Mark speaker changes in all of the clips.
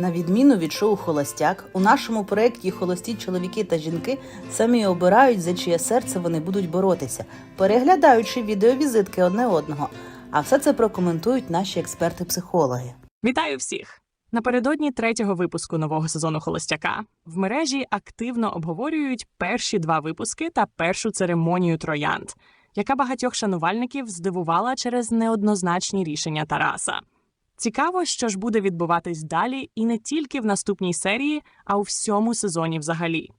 Speaker 1: На відміну від шоу Холостяк, у нашому проєкті холості чоловіки та жінки самі обирають, за чиє серце вони будуть боротися, переглядаючи відеовізитки одне одного. А все це прокоментують наші експерти-психологи.
Speaker 2: Вітаю всіх! Напередодні третього випуску нового сезону Холостяка в мережі активно обговорюють перші два випуски та першу церемонію троянд, яка багатьох шанувальників здивувала через неоднозначні рішення Тараса. Цікаво, що ж буде відбуватись далі, і не тільки в наступній серії, а у всьому сезоні взагалі.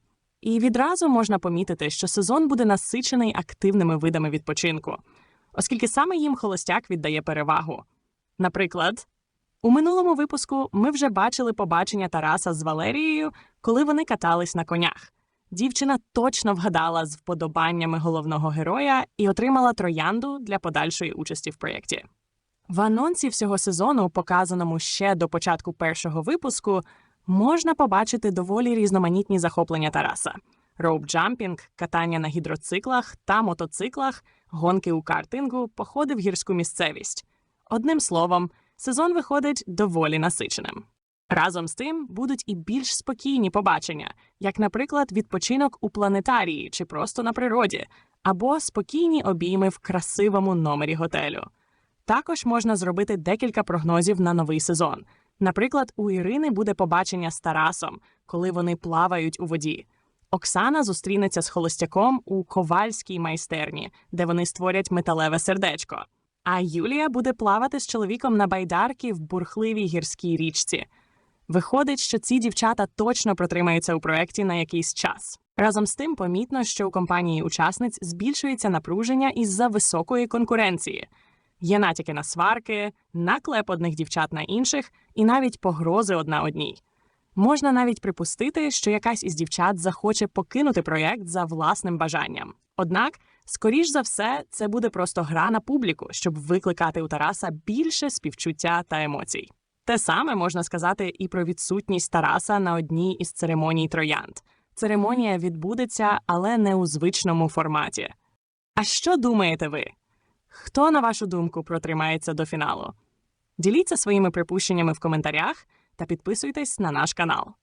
Speaker 2: І відразу можна помітити, що сезон буде насичений активними видами відпочинку, оскільки саме їм холостяк віддає перевагу. Наприклад, у минулому випуску ми вже бачили побачення Тараса з Валерією, коли вони катались на конях. Дівчина точно вгадала з вподобаннями головного героя і отримала троянду для подальшої участі в проєкті. В анонсі всього сезону, показаному ще до початку першого випуску, можна побачити доволі різноманітні захоплення Тараса: роуп-джампінг, катання на гідроциклах та мотоциклах, гонки у картингу, походи в гірську місцевість. Одним словом, сезон виходить доволі насиченим. Разом з тим будуть і більш спокійні побачення, як, наприклад, відпочинок у планетарії чи просто на природі, або спокійні обійми в красивому номері готелю. Також можна зробити декілька прогнозів на новий сезон. Наприклад, у Ірини буде побачення з Тарасом, коли вони плавають у воді. Оксана зустрінеться з холостяком у ковальській майстерні, де вони створять металеве сердечко. А Юлія буде плавати з чоловіком на байдарці в бурхливій гірській річці. Виходить, що ці дівчата точно протримаються у проєкті на якийсь час. Разом з тим, помітно, що у компанії учасниць збільшується напруження із-за високої конкуренції. Є натяки на сварки, наклеп одних дівчат на інших і навіть погрози одна одній. Можна навіть припустити, що якась із дівчат захоче покинути проєкт за власним бажанням. Однак, скоріш за все, це буде просто гра на публіку, щоб викликати у Тараса більше співчуття та емоцій. Те саме можна сказати і про відсутність Тараса на одній із церемоній троянд. Церемонія відбудеться, але не у звичному форматі. А що думаєте ви? Хто, на вашу думку, протримається до фіналу? Діліться своїми припущеннями в коментарях та підписуйтесь на наш канал.